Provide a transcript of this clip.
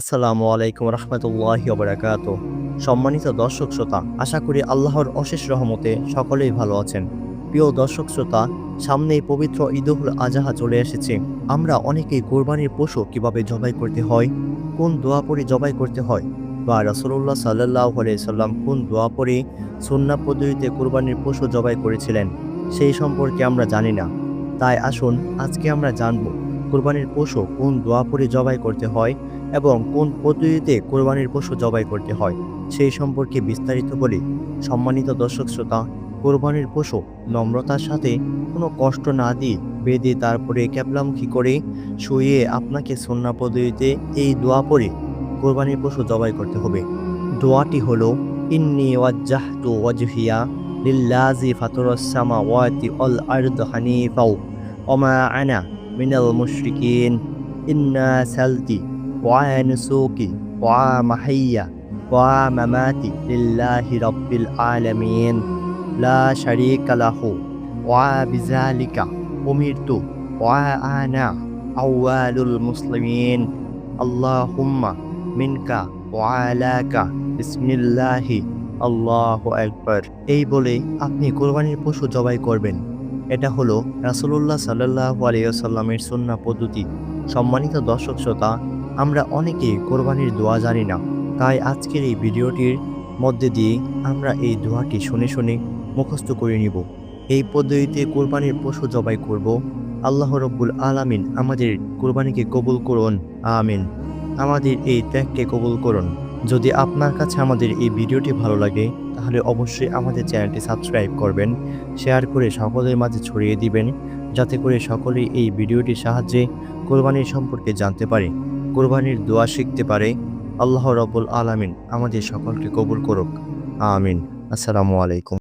আসসালামু আলাইকুম রহমতুল্লাহ বারাকাত। সম্মানিত দর্শক শ্রোতা, আশা করি আল্লাহর অশেষ রহমতে সকলেই ভালো আছেন। প্রিয় দর্শক শ্রোতা, সামনেই পবিত্র ঈদুল আজাহা চলে এসেছে। আমরা অনেকেই কোরবানির পশু কীভাবে জবাই করতে হয়, কোন দোয়া পরে জবাই করতে হয় বা রসুল্লাহ সাল্লাহ সাল্লাম কোন দোয়া পরে সুন্না পদ্ধতিতে কোরবানির পশু জবাই করেছিলেন, সেই সম্পর্কে আমরা জানি না। তাই আসুন, আজকে আমরা জানব কোরবানির পশু কোন দোয়া পরে জবাই করতে হয় এবং কোন পদ্ধতিতে কোরবানির পশু জবাই করতে হয় সেই সম্পর্কে বিস্তারিত বলি। সম্মানিত দর্শক শ্রোতা, কোরবানির পশু নম্রতার সাথে কোনো কষ্ট না দিয়ে বেঁধে তারপরে ক্যাবলামুখী করে শুয়ে আপনাকে সন্না পদ্ধতিতে এই দোয়া পরে কোরবানির পশু জবাই করতে হবে। দোয়াটি হলো, ইন্নি ওয়াজ্জাহতু ওয়াজহিয়া লিল্লাজি সামাওয়াতি ওয়াল আরদ হানিফাও, ওমা আনা মিনাল মুশরিকিন ইন্না সালতি ওয়া নুসুকি ওয়া মাহাইয়া ওয়া মামাতি লিল্লাহি রব্বিল আলামিন লা শারীকা লাহু ওয়া বিযালিকা উমিরতু ওয়া আনা আউয়ালুল মুসলিমিন আল্লাহুম্মা মিনকা ওয়া আলাকা বিসমিল্লাহি আল্লাহ একবার এই বলে আপনি কোরবানির পশু জবাই করবেন। এটা হলো রাসূলুল্লাহ সাল্লাল্লাহু আলাইহি সাল্লামের সুন্নাহ পদ্ধতি। সম্মানিত দর্শক শ্রোতা, আমরা অনেকেই কোরবানির দোয়া জানি না, তাই আজকের এই ভিডিওটির মধ্যে দিয়ে আমরা এই দোয়াটি শুনে শুনে মুখস্থ করে নিব। এই পদ্ধতিতে কোরবানির পশু জবাই করব। আল্লাহ রব্বুল আলামিন আমাদের কোরবানিকে কবুল করুন, আমিন। আমাদের এই ত্যাগকে কবুল করুন। যদি আপনার কাছে আমাদের এই ভিডিওটি ভালো লাগে, তাহলে অবশ্যই আমাদের চ্যানেলটি সাবস্ক্রাইব করবেন, শেয়ার করে সকলের মাঝে ছড়িয়ে দিবেন, যাতে করে সকলেই এই ভিডিওটির সাহায্যে কোরবানির সম্পর্কে জানতে পারে, কোরবানির দোয়া শিখতে পারে। আল্লাহ রব্বুল আলামিন আমাদের সকলকে কবুল করুক। আমিন। আসসালামু আলাইকুম।